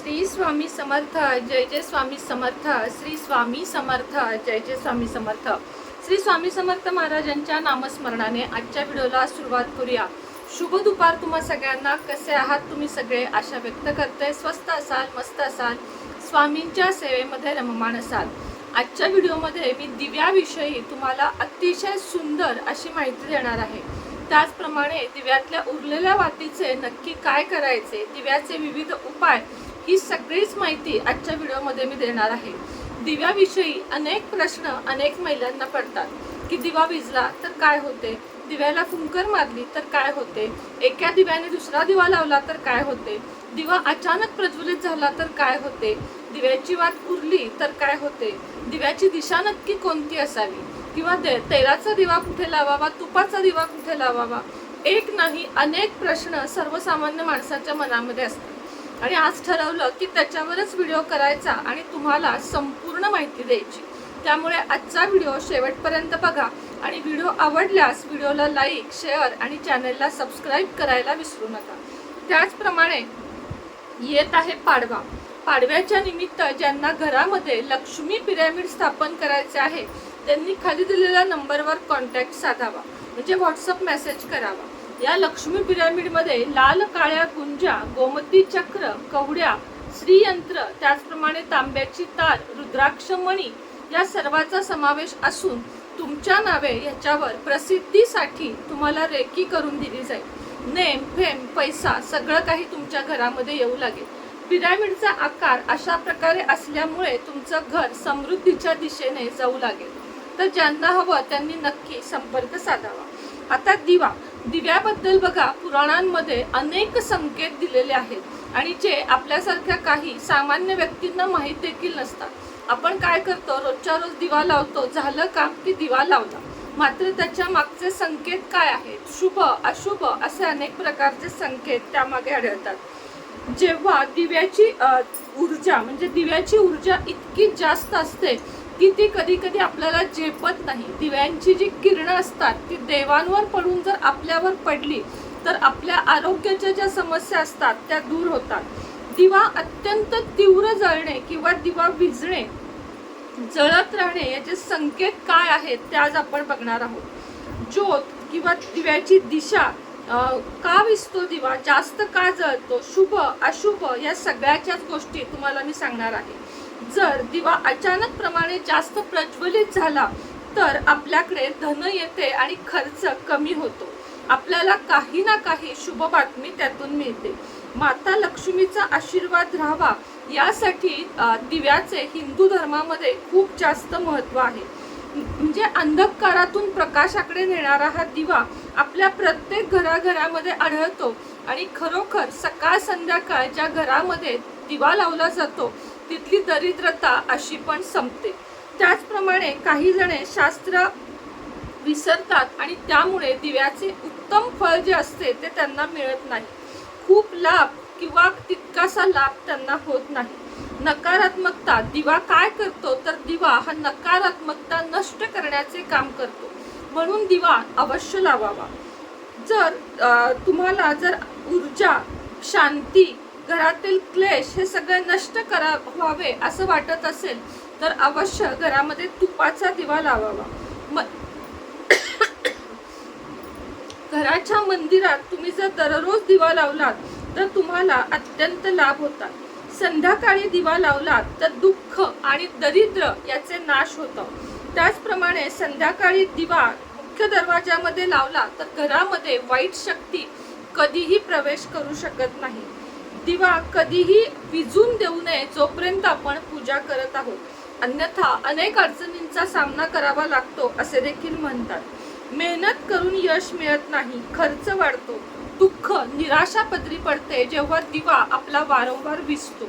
श्री स्वामी समर्थ जय जय स्वामी समर्थ श्री स्वामी समर्थ जय जय स्वामी समर्थ. श्री स्वामी समर्थ महाराजांच्या नामस्मरणाने आजच्या व्हिडिओला सुरुवात करूया. शुभ दुपार तुम्हा सगळ्यांना. कसे आहात तुम्ही सगळे? आशा व्यक्त करते स्वस्त असाल मस्त असाल. स्वामींच्या सेवेमध्ये रममाण असाल. आजच्या व्हिडिओमध्ये मी दिव्याविषयी तुम्हाला अतिशय सुंदर अशी माहिती देणार आहे. त्याचप्रमाणे दिव्यातल्या उरलेल्या वातीचे नक्की काय करायचे? दिव्याचे विविध उपाय ही सगळीच माहिती आजच्या व्हिडिओमध्ये मी देणार आहे. दिव्याविषयी अनेक प्रश्न अनेक महिलांना पडतात की दिवा विजला तर काय होते? दिव्याला फुंकर मारली तर काय होते? एका दिव्याने दुसरा दिवा लावला तर काय होते? दिवा अचानक प्रज्वलित झाला तर काय होते? दिव्याची वात उरली तर काय होते? दिव्याची दिशा नक्की कोणती असावी? किंवा ते तेलाचा दिवा कुठे लावावा? तुपाचा दिवा कुठे लावावा? एक नाही अनेक प्रश्न सर्वसामान्य माणसाच्या मनामध्ये असतात. आणि आज ठरवलं की त्याच्यावरच व्हिडिओ करायचा आणि तुम्हाला संपूर्ण माहिती द्यायची. त्यामुळे आजचा व्हिडिओ शेवटपर्यंत बघा आणि व्हिडिओ आवडल्यास व्हिडिओला लाईक शेअर आणि चॅनलला सबस्क्राईब करायला विसरू नका. त्याचप्रमाणे येत आहे पाडवा. पाडव्याच्या निमित्त ज्यांना घरामध्ये लक्ष्मी पिरॅमिड स्थापन करायचे आहे त्यांनी खाली दिलेल्या नंबरवर कॉन्टॅक्ट साधावा. म्हणजे व्हॉट्सअप मेसेज करावा. या लक्ष्मी पिरॅमिडमध्ये लाल काळ्या गुंजा गोमती चक्र कवड्या श्रीयंत्र त्याचप्रमाणे तांब्याची तार रुद्राक्ष मणी या सर्वाचा समावेश असून तुमच्या नावे याच्यावर प्रसिद्धीसाठी तुम्हाला रेकी करून दिली जाईल. नेम फेम पैसा सगळं काही तुमच्या घरामध्ये येऊ लागेल. पिरॅमिडचा आकार अशा प्रकारे असल्यामुळे तुमचं घर समृद्धीच्या दिशेने जाऊ लागेल. तर ज्यांना हवं त्यांनी नक्की संपर्क साधावा. आता दिवा. दिव्याबद्दल बघा पुराणांमध्ये अनेक संकेत दिलेले आहेत. आणि जे आपल्यासारख्या काही सामान्य व्यक्तींना माहीत देखील नसतात. आपण काय करतो? रोजच्या रोज दिवा लावतो. झालं काम की दिवा लावला मात्र त्याच्या मागचे संकेत काय आहेत? शुभ अशुभ असे अनेक प्रकारचे संकेत त्यामागे आढळतात. जेव्हा दिव्याची ऊर्जा म्हणजे दिव्याची ऊर्जा इतकी जास्त असते की ती कधी कधी आपल्याला झेपत नाही. दिव्यांची जी किरणं असतात ती देवांवर पडून जर आपल्यावर पडली तर आपल्या आरोग्याच्या ज्या समस्या असतात त्या दूर होतात. दिवा अत्यंत तीव्र जळणे किंवा दिवा भिजणे जळत राहणे याचे संकेत काय आहेत ते आज आपण बघणार आहोत. ज्योत किंवा दिव्याची दिशा का विसतो दिवा जास्त का जळतो शुभ अशुभ या सगळ्याच्याच गोष्टी तुम्हाला मी सांगणार आहे. जर दिवा अचानक प्रमाणे जास्त प्रज्वलित झाला तर आपल्याकडे धन येते आणि खर्च कमी होतो. आपल्याला काही ना काही शुभ बातमी त्यातून मिळते. माता लक्ष्मीचा आशीर्वाद राहावा यासाठी दिव्याचे हिंदू धर्मामध्ये खूप जास्त महत्त्व आहे. म्हणजे अंधकारातून प्रकाशाकडे नेणारा हा दिवा आपल्या प्रत्येक घराघरामध्ये आढळतो आणि खरोखर सकाळ संध्याकाळ ज्या घरामध्ये दिवा लावला जातो तिथली दरिद्रता अशी पण संपते. त्याचप्रमाणे काही जणे शास्त्र विसरतात आणि त्यामुळे दिव्याचे उत्तम फळ जे असते ते त्यांना मिळत नाही. खूप लाभ किंवा तितकासा लाभ त्यांना होत नाही. नकारात्मकता दिवा काय करतो? तर दिवा हा नकारात्मकता नष्ट करण्याचे काम करतो. म्हणून दिवा अवश्य लावावा. जर तुम्हाला जर ऊर्जा शांती घरातील क्लेश हे सगळे नष्ट करा व्हावे असं वाटत असेल तर अवश्य घरामध्ये तुपाचा दिवा लावावा. म घराच्या मंदिरात तुम्ही जर दररोज दिवा लावलात तर तुम्हाला अत्यंत लाभ होतात. संध्याकाळी दिवा लावलात तर दुःख आणि दरिद्र याचे नाश होतं. त्याचप्रमाणे संध्याकाळी दिवा मुख्य दरवाजामध्ये लावला तर घरामध्ये वाईट शक्ती कधीही प्रवेश करू शकत नाही. दिवा कधीही विजून देऊ नये जोपर्यंत आपण पूजा करत आहोत. अन्यथा अनेक अडचणींचा सामना करावा लागतो असे देखील म्हणतात. मेहनत करून यश मिळत नाही खर्च वाढतो. दुःख निराशा पदरी पडते जेव्हा दिवा आपला वारंवार विसतो.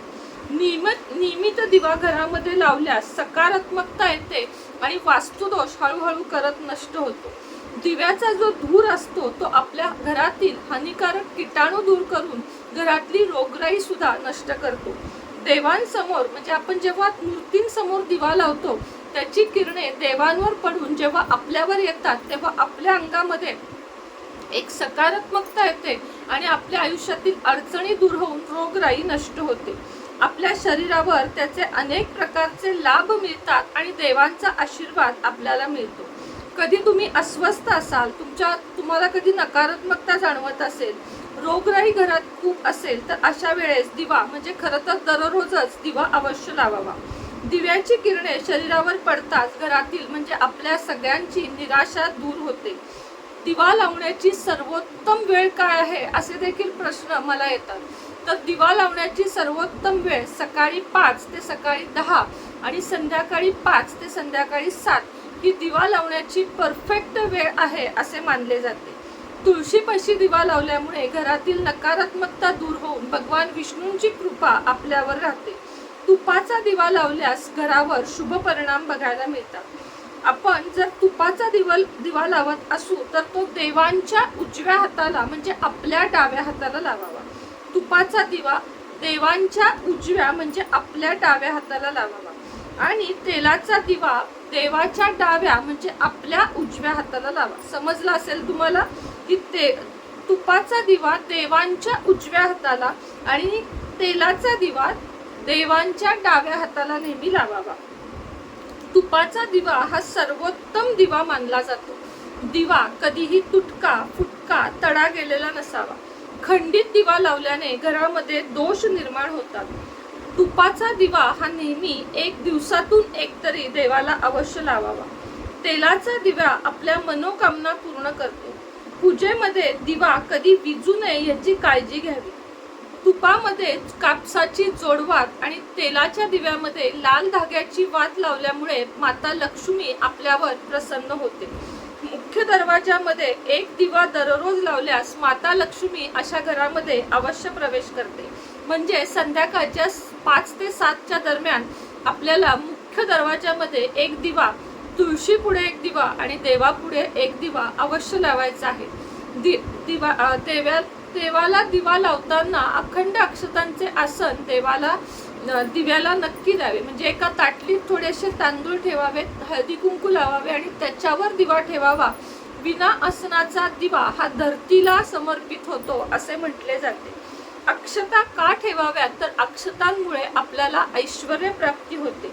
नियमित नियमित दिवा घरामध्ये लावल्यास सकारात्मकता येते आणि वास्तुदोष हळूहळू करत नष्ट होतो. दिव्याचा जो धूर असतो तो आपल्या घरातील हानिकारक किटाणू दूर करून घरातली रोगराई सुद्धा नष्ट करतो. देवांसमोर म्हणजे आपण जेव्हा मूर्तींसमोर दिवा लावतो त्याची किरणे देवांवर पडून जेव्हा आपल्यावर येतात तेव्हा आपल्या अंगामध्ये एक सकारात्मकता येते आणि आपल्या आयुष्यातील अडचणी दूर होऊन रोगराई नष्ट होते. आपल्या शरीरावर त्याचे अनेक प्रकारचे लाभ मिळतात आणि देवांचा आशीर्वाद आपल्याला मिळतो. कधी तुम्ही अस्वस्थ असाल तुमच्या तुम्हाला कधी नकारात्मकता जाणवत असेल रोगराई घरात खूप असेल तर अशा वेळेस दिवा म्हणजे खरं तर दररोजच दिवा अवश्य लावावा. दिव्याची किरणे शरीरावर पडताच घरातील म्हणजे आपल्या सगळ्यांची निराशा दूर होते. दिवा लावण्याची सर्वोत्तम वेळ काय आहे असे देखील प्रश्न मला येतात. तर दिवा लावण्याची सर्वोत्तम वेळ सकाळी पाच ते सकाळी दहा आणि संध्याकाळी पाच ते संध्याकाळी सात ही दिवा लावण्याची परफेक्ट वेळ आहे असे मानले जाते. तुळशीपाशी दिवा लावल्यामुळे घरातील नकारात्मकता दूर होऊन भगवान विष्णूंची कृपा आपल्यावर राहते. तुपाचा दिवा लावल्यास घरावर शुभ परिणाम बघायला मिळतात. आपण जर तुपाचा दिवा दिवा लावत असू तर तो देवांच्या उजव्या हाताला म्हणजे आपल्या डाव्या हाताला लावावा. तुपाचा दिवा देवांच्या उजव्या म्हणजे आपल्या डाव्या हाताला लावावा. आणि तेलाचा दिवा देवाच्या डाव्या म्हणजे आपल्या उजव्या हाताला लावा. समजलं असेल तुम्हाला? की ते तुपाचा दिवा देवांच्या उजव्या हाताला आणि तेलाचा दिवा देवांच्या डाव्या हाताला नेहमी लावावा. तुपाचा दिवा हा सर्वोत्तम दिवा मानला जातो. दिवा कधीही तुटका फुटका तडा गेलेला नसावा. खंडित दिवा लावल्याने घरामध्ये दोष निर्माण होतात. तुपाचा दिवा हा नेहमी एक दिवसातून एक तरी देवाला अवश्य लावावा. तेलाचा दिवा आपल्या मनोकामना पूर्ण करतो. पूजेमध्ये दिवा कधी विजू नये याची काळजी घ्यावी. तुपामध्ये कापसाची जोडवात आणि तेलाच्या दिव्यामध्ये लाल धाग्याची वात लावल्यामुळे माता लक्ष्मी आपल्यावर प्रसन्न होते. मुख्य दरवाजामध्ये एक दिवा दररोज लावल्यास माता लक्ष्मी अशा घरामध्ये अवश्य प्रवेश करते. म्हणजे संध्याकाळच्या पाच ते सातच्या दरम्यान आपल्याला मुख्य दरवाजामध्ये एक दिवा तुळशी पुढे एक दिवा आणि देवापुढे एक दिवा अवश्य लावायचा आहे. दि दिवा देव्या देवाला दिवा लावताना अखंड अक्षतांचे आसन देवाला दिव्याला नक्की द्यावे. म्हणजे एका ताटलीत थोडेसे तांदूळ ठेवावेत हळदी कुंकू लावावे आणि त्याच्यावर दिवा ठेवावा. विना आसनाचा दिवा हा धरतीला समर्पित होतो असे म्हटले जाते. अक्षता का ठेवाव्या तर अक्षतांमुळे आपल्याला ऐश्वर प्राप्ती होते.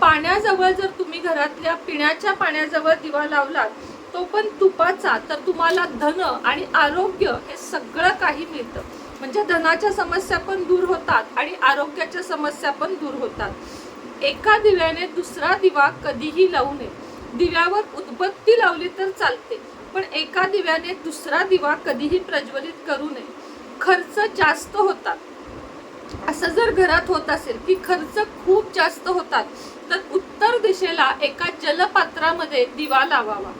पाण्याजवळ जर तुम्ही घरातल्या पिण्याच्या पाण्याजवळ दिवा लावलात तो पण तुपाचा. तर तुम्हाला धन आणि आरोग्य हे सगळं काही मिळतं. म्हणजे धनाच्या समस्या पण दूर होतात आणि आरोग्याच्या समस्या पण दूर होतात. एका दिव्याने दुसरा दिवा कधीही लावू नये. दिव्यावर उदबत्ती लावली तर चालते पण एका दिव्याने दुसरा दिवा कधीही प्रज्वलित करू नये. खर्च जास्त होतात. असं जर घरात होत असेल की खर्च खूप जास्त होतात तर उत्तर दिशेला एका जलपात्रामध्ये दिवा लावावा.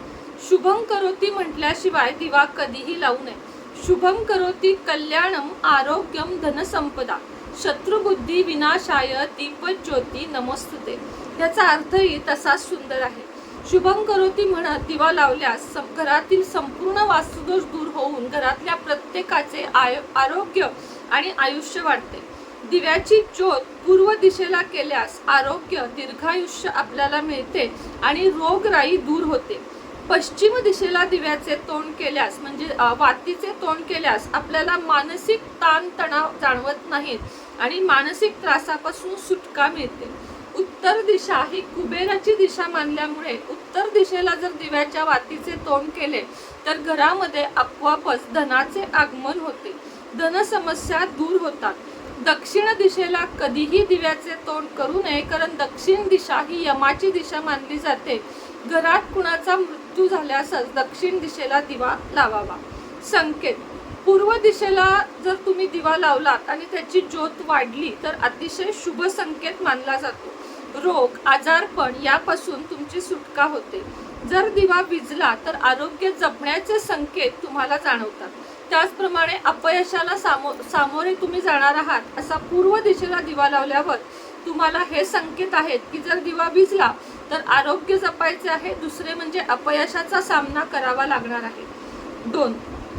शुभम करोती म्हटल्याशिवाय दिवा कधीही लावू नये. शुभम करोती कल्याणम आरोग्यम धनसंपदा. शत्रुबुद्धी विनाशाय दीपज्योती नमस्तुते. याचा अर्थही तसाच सुंदर आहे. शुभम करोती म्हणत दिवा लावल्यास घरातील संपूर्ण वास्तुदोष दूर होऊन घरातल्या प्रत्येकाचे आय आरोग्य आणि आयुष्य वाढते. दिव्याची ज्योत पूर्व दिशेला केल्यास आरोग्य दीर्घायुष्य आपल्याला मिळते आणि रोगराई दूर होते. पश्चिम दिशेला दिव्याचे तोंड केल्यास म्हणजे वातीचे तोंड केल्यास आपल्याला मानसिक ताणतणाव जाणवत नाहीत आणि मानसिक त्रासापासून सुटका मिळते. उत्तर दिशा ही कुबेराची दिशा मानल्यामुळे उत्तर दिशेला जर दिव्याच्या वातीचे तोंड केले तर घरामध्ये आपोआपच धनाचे आगमन होते. धनसमस्या दूर होतात. दक्षिण दिशेला कधीही दिव्याचे तोंड करू नये कारण दक्षिण दिशा ही यमाची दिशा मानली जाते. घरात कुणाचा मृत्यू झाल्यासच दक्षिण दिशेला दिवा लावावा. संकेत. पूर्व दिशेला जर तुम्ही दिवा लावलात आणि त्याची ज्योत वाढली तर अतिशय शुभ संकेत मानला जातो. रोग आजारपण यापासून तुमची सुटका होते. जर दिवा विजला तर आरोग्य जपण्याचे संकेत तुम्हाला जाणवतात. त्याचप्रमाणे अपयशाला सामो सामोरे तुम्ही जाणार आहात असा पूर्व दिशेला दिवा लावल्यावर तुम्हाला हे संकेत आहेत की जर दिवा विजला तर आरोग्य जपायचे आहे दुसरे म्हणजे अपयशाचा सामना करावा लागणार आहे. दोन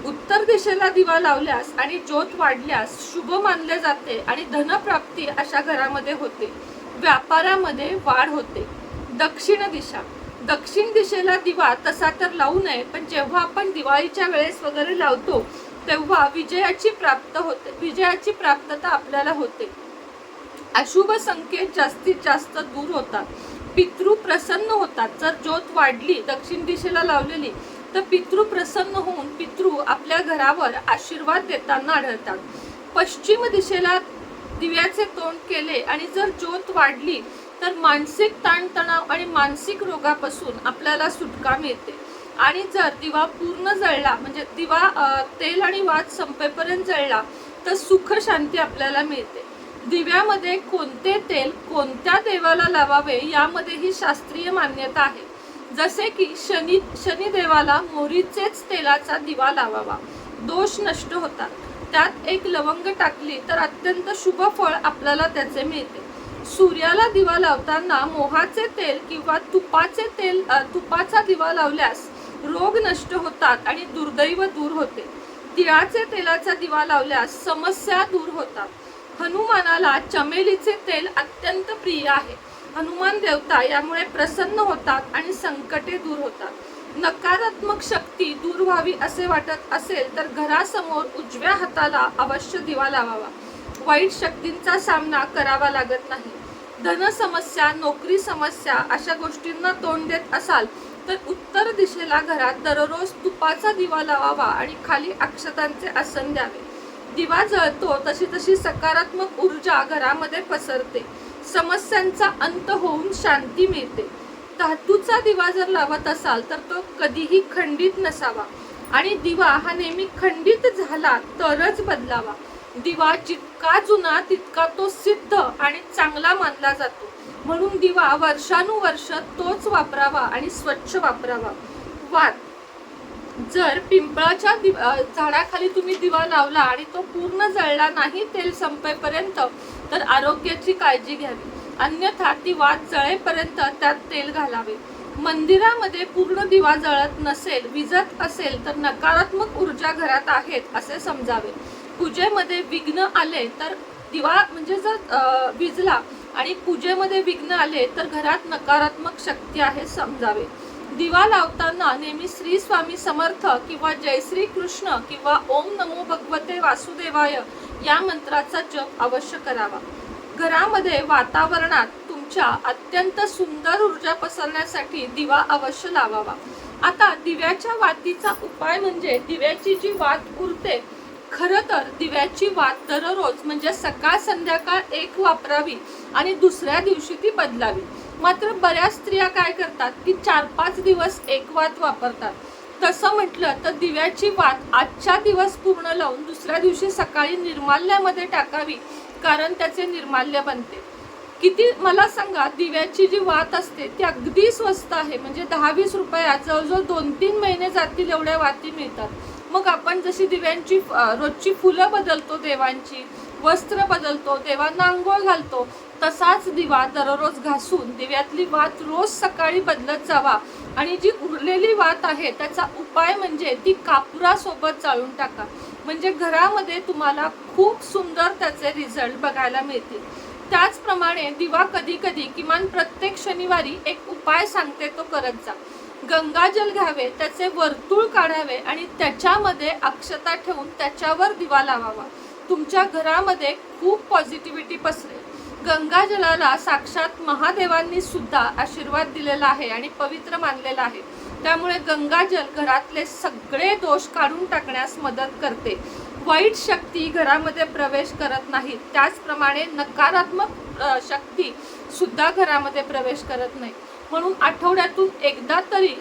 उत्तर दिशेला दिवा लावल्यास आणि ज्योत वाढल्यास शुभ मानले जाते आणि धनप्राप्ती अशा घरामध्ये होते. व्यापारामध्ये वाढ होते. दक्षिण दिशा. दक्षिण दिशेला दिवा तसा तर लावू नये पण जेव्हा आपण दिवाळीच्या वेळेस वगैरे लावतो तेव्हा विजयाची प्राप्त होते. विजयाची प्राप्तता आपल्याला होते. अशुभ संकेत जास्तीत जास्त दूर होतात. पितृ प्रसन्न होतात. जर ज्योत वाढली दक्षिण दिशेला लावलेली तर पितृ प्रसन्न होऊन पितृ आपल्या घरावर आशीर्वाद देताना आढळतात. पश्चिम दिशेला दिव्याचे तोंड केले आणि जर ज्योत वाढली तर मानसिक ताणतणाव आणि मानसिक रोगापासून आपल्याला सुटका मिळते. आणि जर दिवा पूर्ण जळला म्हणजे दिवा तेल आणि वात संपेपर्यंत जळला तर सुख शांती आपल्याला मिळते. दिव्यामध्ये कोणते तेल कोणत्या देवाला लावावे यामध्ये ही शास्त्रीय मान्यता आहे. जसे की शनी शनिदेवाला मोरीचेच तेलाचा दिवा लावावा. दोष नष्ट होतात. त्यात एक लवंग टाकली तर अत्यंत शुभ फळ आपल्याला त्याचे मिळते. सूर्याला दिवा लावताना मोहाचे तेल किंवा तुपाचे तेल तुपाचा दिवा लावल्यास रोग नष्ट होतात आणि दुर्दैव दूर होते. तिळाचे तेलाचा दिवा लावल्यास समस्या दूर होतात. हनुमानाला चमेलीचे तेल अत्यंत प्रिय आहे. हनुमान देवता यामुळे प्रसन्न होतात आणि संकटे दूर होतात. नकारात्मक शक्ती दूर व्हावी असे वाटत असेल तर घरासमोर उजव्या हाताला अवश्य दिवा लावावा. वाईट शक्तींचा सामना करावा लागत नाही. धन समस्या नोकरी समस्या अशा गोष्टींना तोंड देत असाल तर उत्तर दिशेला घरात दररोज तुपाचा दिवा लावावा आणि खाली अक्षतांचे आसन द्यावे. दिवा जळतो तशी तशी सकारात्मक ऊर्जा घरामध्ये पसरते. समस्यांचा अंत होऊन शांती मिळते. धातूचा दिवा जर लावत असाल तर तो कधीही खंडित नसावा. आणि दिवा हा नेहमी खंडित झाला तरच बदलावा. दिवा जितका जुना तितका तो सिद्ध आणि चांगला मानला जातो. म्हणून दिवा वर्षानुवर्ष तोच वापरावा आणि स्वच्छ वापरावा. वाद. जर पिंपळाच्या दि झाडाखाली तुम्ही दिवा लावला आणि तो पूर्ण जळला नाही तेल संपेपर्यंत तर आरोग्याची काळजी घ्यावी. अन्यथा ती जळेपर्यंत त्यात तेल घालावे. मंदिरामध्ये पूर्ण दिवा जळत नसेल विजत असेल तर नकारात्मक ऊर्जा घरात आहेत असे समजावे. पूजेमध्ये विघ्न आले तर दिवा म्हणजे जर विजला आणि पूजेमध्ये विघ्न आले तर घरात नकारात्मक शक्ती आहे समजावे. दिवा लावताना नेहमी श्री स्वामी समर्थ किंवा जय श्री कृष्ण किंवा ओम नमो भगवते वासुदेवाय या मंत्राचा जप अवश्य करावा. घरामध्ये वातावरणात तुमच्या अत्यंत सुंदर ऊर्जा पसरण्यासाठी दिवा अवश्य लावावा. आता दिव्याच्या वातीचा उपाय म्हणजे दिव्याची जी वात उरते खरं तर दिव्याची वात दररोज म्हणजे सकाळ संध्याकाळ एक वापरावी आणि दुसऱ्या दिवशी ती बदलावी. मात्र बऱ्याच स्त्रिया काय करतात की चार पाच दिवस एक वात वापरतात. तसं म्हटलं तर दिव्याची वात आजच्या दिवस पूर्ण लावून दुसऱ्या दिवशी सकाळी निर्माल्यामध्ये टाकावी कारण त्याचे निर्माल्य बनते. किती मला सांगा दिव्याची जी वात असते ती अगदी स्वस्त आहे. म्हणजे दहा वीस रुपयात जवळजवळ दोन तीन महिने जातील एवढ्या वाती मिळतात. मग आपण जशी दिव्यांची रोजची फुलं बदलतो देवांची वस्त्र बदलतो देवांना आंघोळ घालतो तसाच दिवा दररोज घासून दिव्यातली वात रोज सकाळी बदलत जावा. आणि जी उरलेली वात आहे त्याचा उपाय म्हणजे ती कापुरासोबत जाळून टाका. म्हणजे घरामध्ये तुम्हाला खूप सुंदर त्याचे रिझल्ट बघायला मिळतील. त्याचप्रमाणे दिवा कधी कधी किमान प्रत्येक शनिवारी एक उपाय सांगते तो करत जा. गंगाजल घ्यावे त्याचे वर्तुळ काढावे आणि त्याच्यामध्ये अक्षता ठेवून त्याच्यावर दिवा लावावा. तुमच्या घरामध्ये खूप पॉझिटिव्हिटी पसरेल. गंगाजलाला साक्षात महादेवांनी सुद्धा आशीर्वाद दिलेला आहे आणि पवित्र मानलेला आहे. त्यामुळे गंगाजल घरातले सगळे दोष काढून टाकण्यास मदत करते. वाईट शक्ती घरामध्ये प्रवेश करत नाहीत त्याचप्रमाणे नकारात्मक शक्ती सुद्धा घरामध्ये प्रवेश करत नाही. म्हणून आठवड्यातून एकदा तरी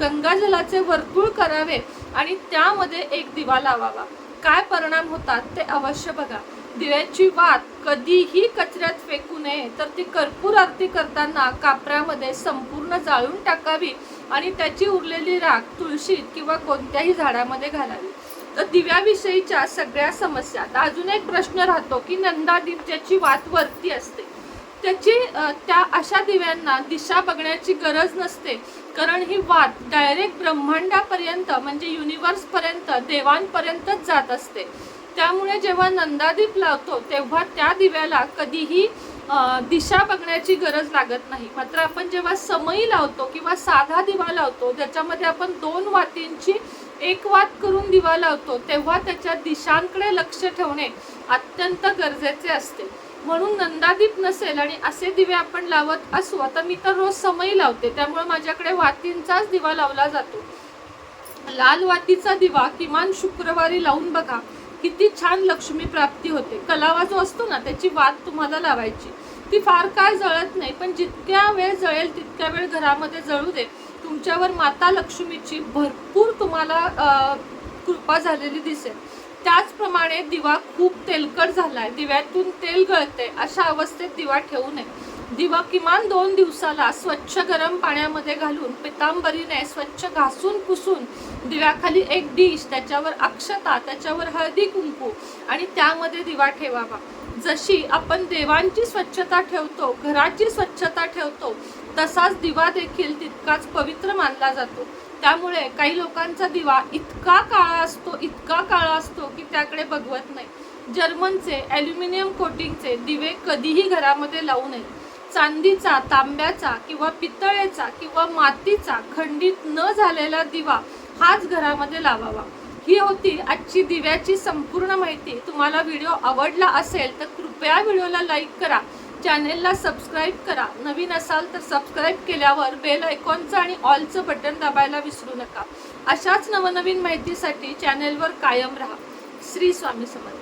गंगाजलाचे वर्तुळ करावे आणि त्यामध्ये एक दिवा लावावा. काय परिणाम होतात ते अवश्य बघा. दिव्याची वात कधीही कचऱ्यात फेकू नये तर ती कर्पूर आरती करताना कापऱ्यामध्ये संपूर्ण जाळून टाकावी आणि त्याची उरलेली राख तुळशीत किंवा कोणत्याही झाडामध्ये घालावी. तर दिव्याविषयीच्या सगळ्या समस्या आता अजून एक प्रश्न राहतो की नंदादीप ज्याची वात वरती असते. त्याची त्या अशा दिव्यांना दिशा बघण्याची गरज नसते कारण ही वात डायरेक्ट ब्रह्मांडापर्यंत म्हणजे युनिवर्सपर्यंत देवांपर्यंतच जात असते. त्यामुळे जेव्हा नंदादीप लावतो तेव्हा त्या दिव्याला कधीही दिशा बघण्याची गरज लागत नाही. मात्र आपण जेव्हा समई लावतो किंवा साधा दिवा लावतो ज्याच्यामध्ये आपण दोन वातींची एक वात करून दिवा लावतो तेव्हा त्याच्या दिशांकडे लक्ष ठेवणे अत्यंत गरजेचे असते. म्हणून नंदादीप नसेल आणि असे दिवे आपण लावत असू आता मी तर रोज समयी लावते त्यामुळे माझ्याकडे वातींचाच दिवा लावला जातो. लाल वातीचा दिवा किमान शुक्रवारी लावून बघा. किती छान लक्ष्मी प्राप्ती होते. कलावा जो असतो ना त्याची वाद तुम्हाला लावायची. ती फार काय जळत नाही पण जितक्या वेळ जळेल तितक्या वेळ घरामध्ये जळू दे. तुमच्यावर माता लक्ष्मीची भरपूर तुम्हाला कृपा झालेली दिसेल. त्याचप्रमाणे दिवा खूप तेलकट झाला आहे दिव्यातून तेल गळते अशा अवस्थेत दिवा ठेवू नये. दिवा किमान दोन दिवसाला स्वच्छ गरम पाण्यामध्ये घालून पितांबरीने स्वच्छ घासून पुसून दिव्याखाली एक डिश त्याच्यावर अक्षता त्याच्यावर हळदी कुंकू आणि त्यामध्ये दिवा ठेवावा. जशी आपण देवांची स्वच्छता ठेवतो घराची स्वच्छता ठेवतो तसाच दिवा देखील तितकाच पवित्र मानला जातो. त्यामुळे काही लोकांचा दिवा इतका काळा असतो इतका काळा असतो की त्याकडे बघवत नाही. जर्मनचे ॲल्युमिनियम कोटिंगचे दिवे कधीही घरामध्ये लावू नये. चांदीचा तांब्याचा किंवा पितळेचा किंवा मातीचा खंडित न झालेला दिवा हाच घरामध्ये लावावा. ही होती आजची दिव्याची संपूर्ण माहिती. तुम्हाला व्हिडिओ आवडला असेल तर कृपया व्हिडिओला लाईक करा. चॅनेलला सबस्क्राईब करा. नवीन असाल तर सबस्क्राईब केल्यावर बेल आयकॉनचं आणि ऑलचं बटन दाबायला विसरू नका. अशाच नवनवीन माहितीसाठी चॅनेलवर कायम राहा. श्री स्वामी समर्थ.